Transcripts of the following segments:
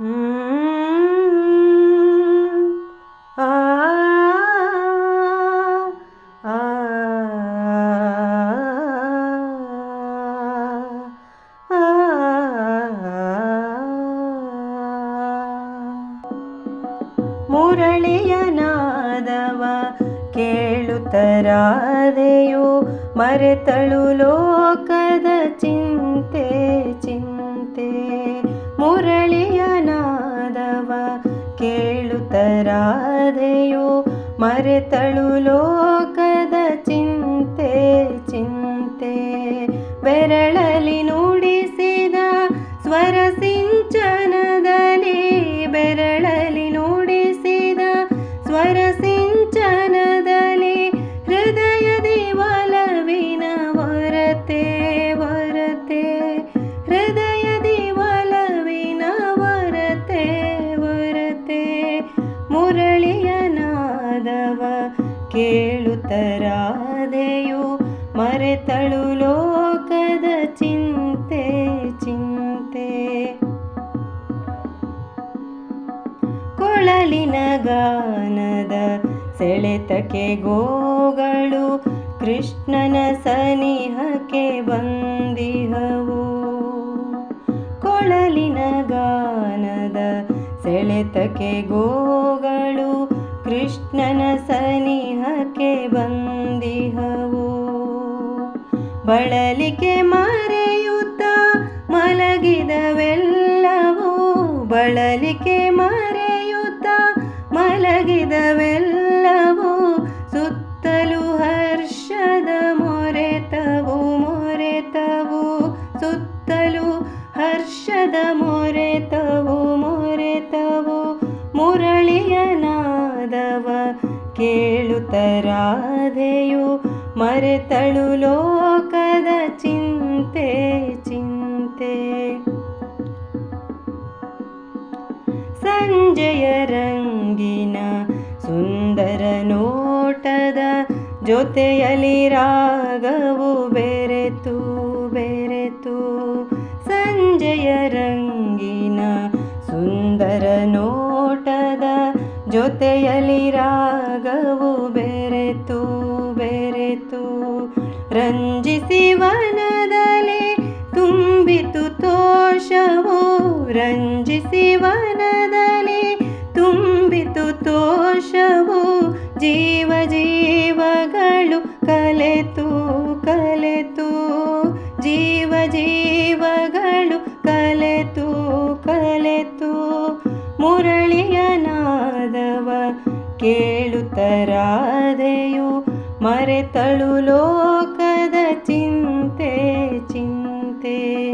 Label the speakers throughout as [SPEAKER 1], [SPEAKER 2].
[SPEAKER 1] ಆ ಆ ಮುರಳಿಯ ನಾದವ ಕೇಳುತ್ತರಾದೆಯು ಮರೆತಳು ಲೋಕದ ಚಿಂತೆ ಚಿಂತೆ. ಮುರಳಿಯ ನಾದವ ಕೇಳುತ್ತರಾದೆಯು ಮರೆತಳು ಲೋಕದ ನಾದವ ಕೇಳುತ್ತರಾದೆಯು ಮರೆತಳು ಲೋಕದ ಚಿಂತೆ ಚಿಂತೆ. ಕೊಳಲಿನ ಗಾನದ ಸೆಳೆತಕ್ಕೆ ಗೋಗಳು ಕೃಷ್ಣನ ಸನಿಹಕ್ಕೆ ಬಂದಿಹವು. ಕೊಳಲಿನ ಗಾನದ ಸೆಳೆತಕ್ಕೆ ಗೋಗಳು ಕೃಷ್ಣನ ಸನಿಹಕ್ಕೆ ಬಂದಿಹವು. ಬಳಲಿಕೆ ಮರೆಯುತ್ತ ಮಲಗಿದವೆಲ್ಲವೂ ಬಳಲಿಕೆ ಮರೆಯುತ್ತ ಮಲಗಿದವೆಲ್ಲವೂ ಸುತ್ತಲೂ ಹರ್ಷದ ಮೊರೆತವು ಮೊರೆತವು. ಸುತ್ತಲೂ ಹರ್ಷದ ಮೊರೆತವು ಕೇಳುತ್ತರಾದೆಯು ಮರೆತಳು ಲೋಕದ ಚಿಂತೆ ಚಿಂತೆ. ಸಂಜೆಯ ರಂಗಿನ ಸುಂದರ ನೋಟದ ಜೊತೆಯಲಿ ರಾಗವು ಬೆರೆತು ಜೊತೆಯಲಿ ರಾಗವು ಬೆರೆತು ಬೆರೆತು. ರಂಜಿಸಿ ವನದಲ್ಲಿ ತುಂಬಿತು ತೋಷವು. ರಂಜಿಸಿ ವನದಲ್ಲಿ ತುಂಬಿತು ತೋಷವು ಮುರಳಿಯ ನಾದವ ಕೇಳುತ್ತರಾದೆಯು ಮರೆತಳು ಲೋಕದ ಚಿಂತೆ ಚಿಂತೆ.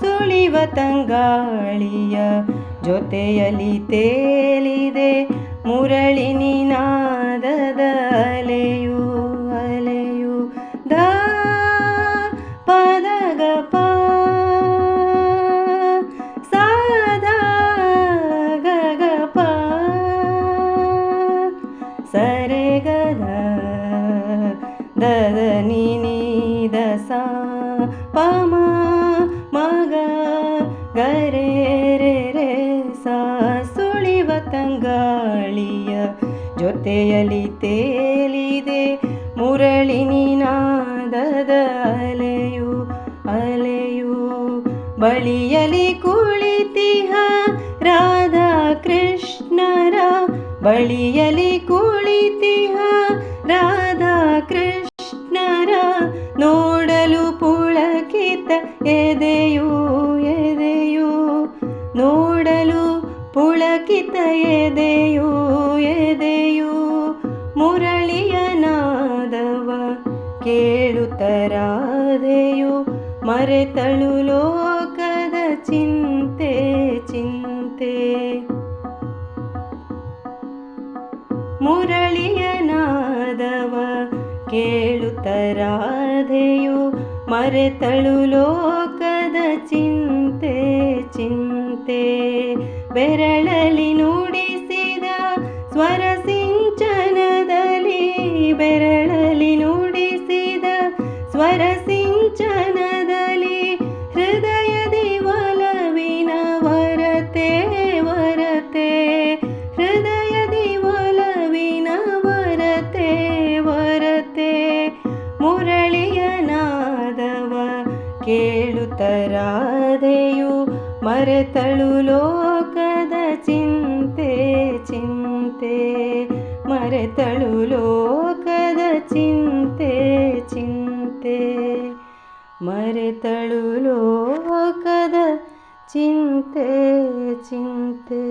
[SPEAKER 1] ಸುಳಿವ ತಂಗಾಳಿಯ ಜೊತೆಯಲ್ಲಿ ತೇಲಿದೆ ಮುರಳಿ ನಿನಾದದ ಅಲೆಯು ಅಲೆಯು. ಸಾ ಪಮ ಮಗ ಗರೆ ರೆ ರೇ ಸಾ ಸುಳಿವ ತಂಗಾಳಿಯ ಜೊತೆಯಲ್ಲಿ ತೇಲಿದೆ ಮುರಳಿ ನಿನಾದದ ಅಲೆಯು ಅಲೆಯು ಬಳಿಯಲಿ ಕುಳಿತಿಹ ರಾಧಾ ಕೃಷ್ಣರ ಬಳಿಯಲಿ ಕುಳಿತಿಹ ರಾಧಾ ಕೃಷ್ಣರ ನೋಡಲು ನೋಡಲು ಪುಳಕಿತ ಎದೆಯು, ಎದೆಯೂ ಮುರಳಿಯ ನಾದವ ಕೇಳುತ್ತರಾದೆಯು, ಮರೆತಳು ಲೋಕದ ಚಿಂತೆ ಚಿಂತೆ. ಮುರಳಿಯ ನಾದವ ಕೇಳುತ್ತರಾದೆಯು, ಮರೆತಳು ಲೋಕದ ಚಿಂತೆ ಚಿಂತೆ. ನುಡಿಸುವಂತೆ ಬೆರಳಲಿ ನುಡಿಸಿದ ಸ್ವರ ಸಿಂಚನದಲ್ಲಿ ಬೆರಳಲಿ ನುಡಿಸಿದ ಸ್ವರ ಸಿಂಚನದಲ್ಲಿ ಹೃದಯ ಒಲವಿನ ವರತೆ ವರತೆ, ಹೃದಯ ದಿವಲವಿನ ವರತೆ ವರತೆ. ಮುರಳಿಯನಾದವ ಕೇಳುತ್ತರಾದೆಯು ಮರೆತಳು ಲೋಕದ ಚಿಂತೆ ಚಿಂತೆ ಮರೆತಳು ಲೋಕದ ಚಿಂತೆ ಚಿಂತೆ ಮರೆತಳು ಲೋಕದ ಚಿಂತೆ ಚಿಂತೆ